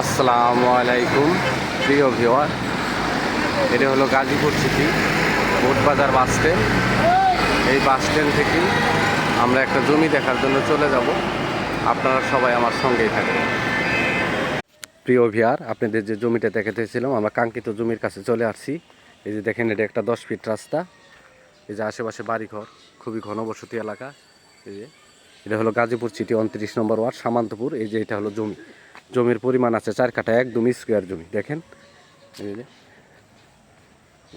আসসালামু আলাইকুম, প্রিয় ভিওয়ার এটা হলো Gazipur city Botbazar bus stand এই বাস স্ট্যান্ড থেকেই আমরা একটা জমি দেখার জন্য চলে যাব। আপনারা সবাই আমার সঙ্গেই থাকবেন। প্রিয় ভিয়ার আপনাদের যে জমিটা দেখাতেছিলাম, আমরা কাঙ্ক্ষিত জমির কাছে চলে আসছি। এই যে দেখেন, এটা একটা দশ ফিট রাস্তা। এই যে আশেপাশে বাড়িঘর, খুবই ঘনবসতি এলাকা। এই যে, এটা হলো গাজীপুর সিটি উনত্রিশ নম্বর ওয়ার্ড, সামান্তপুর। এই যে, এটা হলো জমি। জমির পরিমাণ আছে চার কাঠা, একদম স্কোয়ার জমি, দেখেন? এই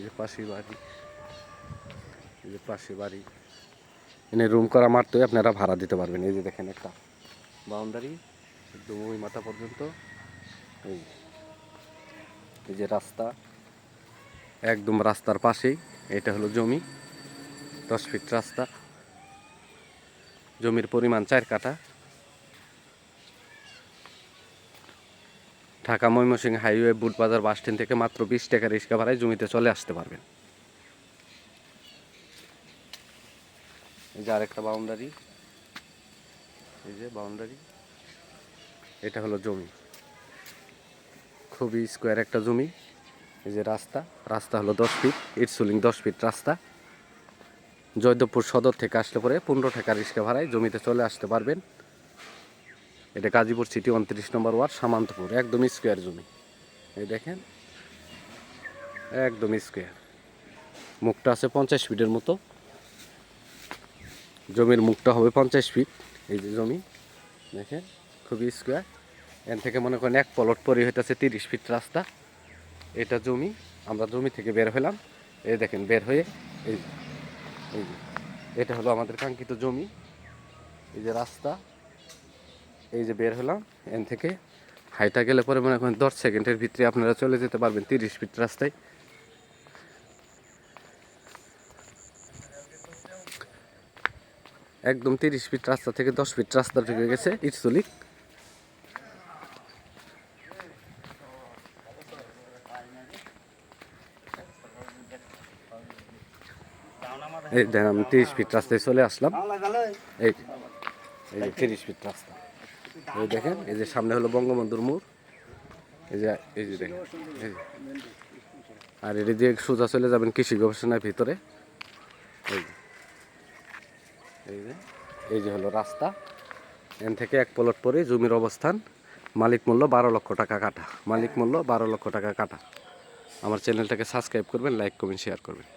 যে পাশে বাড়ি, এই যে পাশে বাড়ি। এনে রুম করা মারতেই আপনারা ভাড়া দিতে পারবেন। এই যে দেখেন একটা বাউন্ডারি একদম ওই মাথা পর্যন্ত। এই এই যে রাস্তা, একদম রাস্তার পাশেই। এটা হলো জমি, দশ ফিট রাস্তা। জমির পরিমাণ চার কাঠা। Dhaka Mymensingh highway Butbazar bus stand থেকে মাত্র বিশ টাকা রিক্সা ভাড়ায় জমিতে চলে আসতে পারবেন। এই যে আরেকটা বাউন্ডারি। এই যে বাউন্ডারি। এটা হলো জমি। খুবই স্কোয়ার একটা জমি। এই যে রাস্তা। রাস্তা হলো দশ ফিট। ইটসুলিং দশ ফিট রাস্তা। জয়দেবপুর সদর থেকে আসলে পরে পনেরো টাকা রিক্সা ভাড়ায় জমিতে চলে আসতে পারবেন। এটা গাজীপুর সিটি উনত্রিশ নম্বর ওয়ার্ড, সামান্তপুর, একদম স্কোয়ার জমি। এই দেখেন, একদম স্কোয়ার। মুখটা আছে পঞ্চাশ ফিটের মতো। জমির মুখটা হবে পঞ্চাশ ফিট, এই যে জমি। দেখেন, খুবই স্কোয়ার। এন থেকে মনে করেন এক পলট পরে হইতেছে তিরিশ ফিট রাস্তা। এটা জমি, আমরা জমি থেকে বের হলাম এই দেখেন, বের হয়ে এই এই এটা হলো আমাদের কাঙ্ক্ষিত জমি। এই যে রাস্তা এই যে বের হলাম, এন থেকে হাইটা গেলে পরে মনে করেন দশ সেকেন্ডের ভিতরে আপনারা চলে যেতে পারবেন তিরিশ ফিট রাস্তায়। একদম তিরিশ ফিট রাস্তা থেকে দশ ফিট রাস্তা ঢুকে গেছে ইটসুলিক এই দেন আমি তিরিশ ফিট রাস্তায় চলে আসলাম। এই এই তিরিশ ফিট রাস্তা। এই দেখেন, এই যে সামনে হলো বঙ্গবন্ধুর মোড়। এই যে এই যে দেখেন। আর এটা দিয়ে সোজা চলে যাবেন কৃষি গবেষণার ভিতরে। এই যে এই যে এই যে হলো রাস্তা। এন থেকে এক প্লট পরে জমির অবস্থান। মালিক মূল্য বারো লক্ষ টাকা কাটা। মালিক মূল্য বারো লক্ষ টাকা কাটা। আমার চ্যানেলটাকে সাবস্ক্রাইব করবেন লাইক করবেন শেয়ার করবেন।